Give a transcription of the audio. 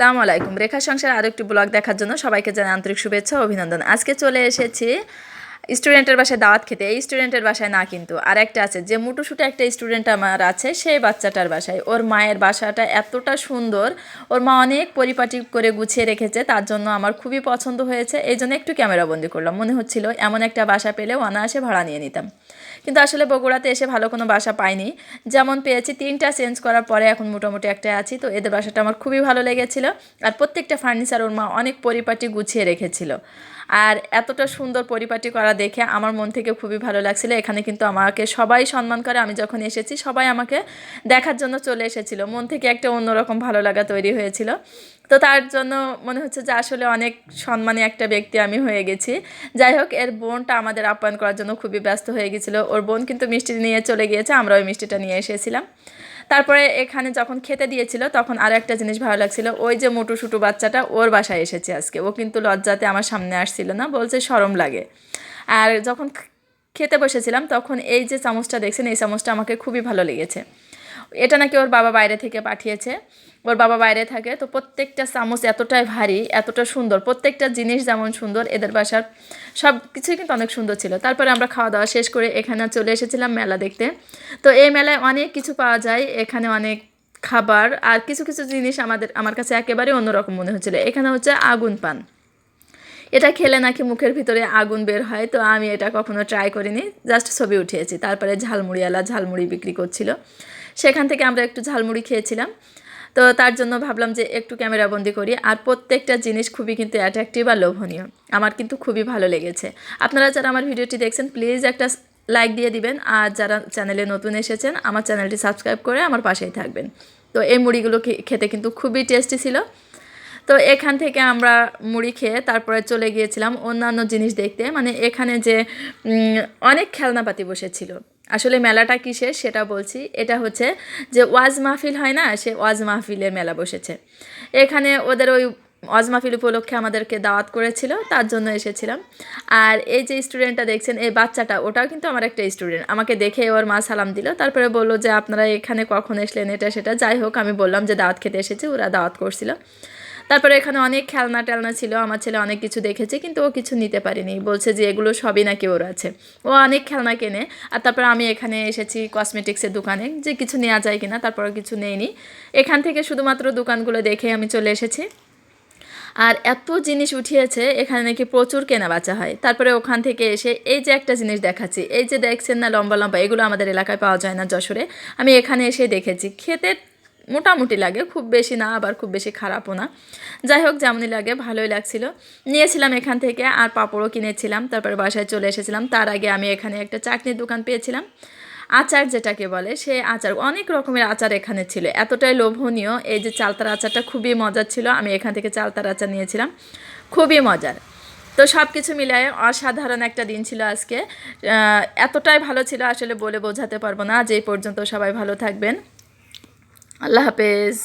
আসসালামু আলাইকুম। রেখা সংসার আরও একটি ব্লগ দেখার জন্য সবাইকে জানাই আন্তরিক শুভেচ্ছা অভিনন্দন। আজকে চলে এসেছি স্টুডেন্টের বাসায় দাওয়াত খেতে, এই স্টুডেন্টের বাসায় না কিন্তু। আর একটা আছে, যে মুটুসুটে একটা স্টুডেন্ট আমার আছে, সেই বাচ্চাটার বাসায়। ওর মায়ের বাসাটা এতটা সুন্দর, ওর মা অনেক পরিপাটি করে গুছিয়ে রেখেছে, তার জন্য আমার খুবই পছন্দ হয়েছে। এই জন্য একটু ক্যামেরাবন্দি করলাম। মনে হচ্ছিল এমন একটা বাসা পেলে অনায়াসে ভাড়া নিয়ে নিতাম। কিন্তু আসলে বগুড়াতে এসে ভালো কোনো বাসা পাইনি। যেমন পেয়েছি তিনটা চেঞ্জ করার পরে এখন মোটামুটি একটা আছি, তো এদের বাসাটা আমার খুবই ভালো লেগেছিল। আর প্রত্যেকটা ফার্নিচার ওর মা অনেক পরিপাটি গুছিয়ে রেখেছিল। আর এতটা সুন্দর পরিপাটি করা দেখে আমার মন থেকে খুবই ভালো লাগছিল। এখানে কিন্তু আমাকে সবাই সম্মান করে। আমি যখন এসেছি, সবাই আমাকে দেখার জন্য চলে এসেছিল। মন থেকে একটা অন্যরকম ভালো লাগা তৈরি হয়েছিল। তো তার জন্য মনে হচ্ছে যে আসলে অনেক সম্মানী একটা ব্যক্তি আমি হয়ে গেছি। যাই হোক, এর বোনটা আমাদের আপ্যায়ন করার জন্য খুবই ব্যস্ত হয়ে গেছিল। ওর বোন কিন্তু মিষ্টি নিয়ে চলে গিয়েছে। আমরা ওই মিষ্টিটা নিয়ে এসেছিলাম। তারপরে এখানে যখন খেতে দিয়েছিল, তখন আরও একটা জিনিস ভালো লাগছিল, ওই যে মোটু সুটু বাচ্চাটা ওর বাসায় এসেছে আজকে। ও কিন্তু লজ্জাতে আমার সামনে আসছিল না, বলছে সরম লাগে। আর যখন খেতে বসেছিলাম, তখন এই যে চামচটা দেখছেন, এই চামচটা আমাকে খুবই ভালো লেগেছে। এটা নাকি ওর বাবা বাইরে থেকে পাঠিয়েছে। ওর বাবা বাইরে থাকে। তো প্রত্যেকটা চামচ এতটাই ভারী, এতটা সুন্দর। প্রত্যেকটা জিনিস যেমন সুন্দর, এদের বাসার সব কিছুই কিন্তু অনেক সুন্দর ছিল। তারপরে আমরা খাওয়া দাওয়া শেষ করে এখানে চলে এসেছিলাম মেলা দেখতে। তো এই মেলায় অনেক কিছু পাওয়া যায়। এখানে অনেক খাবার আর কিছু কিছু জিনিস আমাদের, আমার কাছে একেবারে অন্যরকম মনে হচ্ছিল। এখানে হচ্ছে আগুন পান। এটা খেলে নাকি মুখের ভিতরে আগুন বের হয়। তো আমি এটা কখনো ট্রাই করিনি। জাস্ট ছবি উঠিয়েছি। তারপরে ঝালমুড়িওয়ালা ঝালমুড়ি বিক্রি করছিল। সেখান থেকে আমরা একটু ঝালমুড়ি খেয়েছিলাম। তো তার জন্য ভাবলাম যে একটু ক্যামেরাবন্দি করি। আর প্রত্যেকটা জিনিস খুবই কিন্তু অ্যাট্রাকটিভ আর লোভনীয়। আমার কিন্তু খুবই ভালো লেগেছে। আপনারা যারা আমার ভিডিওটি দেখছেন প্লিজ একটা লাইক দিয়ে দিবেন। আর যারা চ্যানেলে নতুন এসেছেন, আমার চ্যানেলটি সাবস্ক্রাইব করে আমার পাশেই থাকবেন। তো এই মুড়িগুলো খেতে কিন্তু খুবই টেস্টি ছিল। তো এখান থেকে আমরা মুড়ি খেয়ে তারপরে চলে গিয়েছিলাম অন্যান্য জিনিস দেখতে। মানে এখানে যে অনেক খেলনাপাতি বসেছিল। আসলে মেলাটা কিসের সেটা বলছি। এটা হচ্ছে যে ওয়াজ মাহফিল হয় না, সে ওয়াজ মাহফিলের মেলা বসেছে। এখানে ওদের ওই ওয়াজ মাহফিল উপলক্ষে আমাদেরকে দাওয়াত করেছিল, তার জন্য এসেছিলাম। আর এই যে স্টুডেন্টটা দেখছেন, এই বাচ্চাটা, ওটাও কিন্তু আমার একটা স্টুডেন্ট আমাকে দেখে ওর মা সালাম দিল, তারপরে বলল যে, আপনারা এখানে কখন এসলেন, এটা সেটা? যাই হোক, আমি বললাম যে, দাওয়াত খেতে এসেছি, ওরা দাওয়াত করছিল। তারপরে এখানে অনেক খেলনা টেলনা ছিল, আমার ছেলে অনেক কিছু দেখেছে, কিন্তু ও কিছু নিতে পারিনি। বলছে যে এগুলো সবই নাকি ওর আছে। ও অনেক খেলনা কেনে, আর তারপরে আমি এখানে এসেছি কসমেটিক্সের দোকানে, যে কিছু নেওয়া যায় কিনা, তারপরে কিছু নেইনি এখান থেকে শুধুমাত্র দোকানগুলো দেখে আমি চলে এসেছি। আর এত জিনিস উঠিয়েছে, এখানে নাকি প্রচুর কেনা বাচা হয়। তারপরে ওখান থেকে এসে এই যে একটা জিনিস দেখাচ্ছি, এই যে দেখছেন না লম্বা লম্বা, এগুলো আমাদের এলাকায় পাওয়া যায় না যশোরে। আমি এখানে এসে দেখেছি, খেতে মোটামুটি লাগে, খুব বেশি না, আবার খুব বেশি খারাপও না। যাই হোক, যেমনই লাগে, ভালোই লাগছিল। নিয়েছিলাম এখান থেকে আর পাঁপড়ও কিনেছিলাম, তারপরে বাসায় চলে এসেছিলাম। তার আগে আমি এখানে একটা চাটনির দোকান পেয়েছিলাম। আচার যেটাকে বলে সে আচার, অনেক রকমের আচার এখানে ছিল। এতটাই লোভনীয়, এই যে চালতার আচারটা খুবই মজার ছিল, আমি এখান থেকে চালতার আচার নিয়েছিলাম। খুবই মজার। তো সব কিছু মিলায় অসাধারণ একটা দিন ছিল আজকে। এতটাই ভালো ছিল, আসলে বলে বোঝাতে পারব না। যে পর্যন্ত সবাই ভালো থাকবেন। আল্লাহ হাফেজ।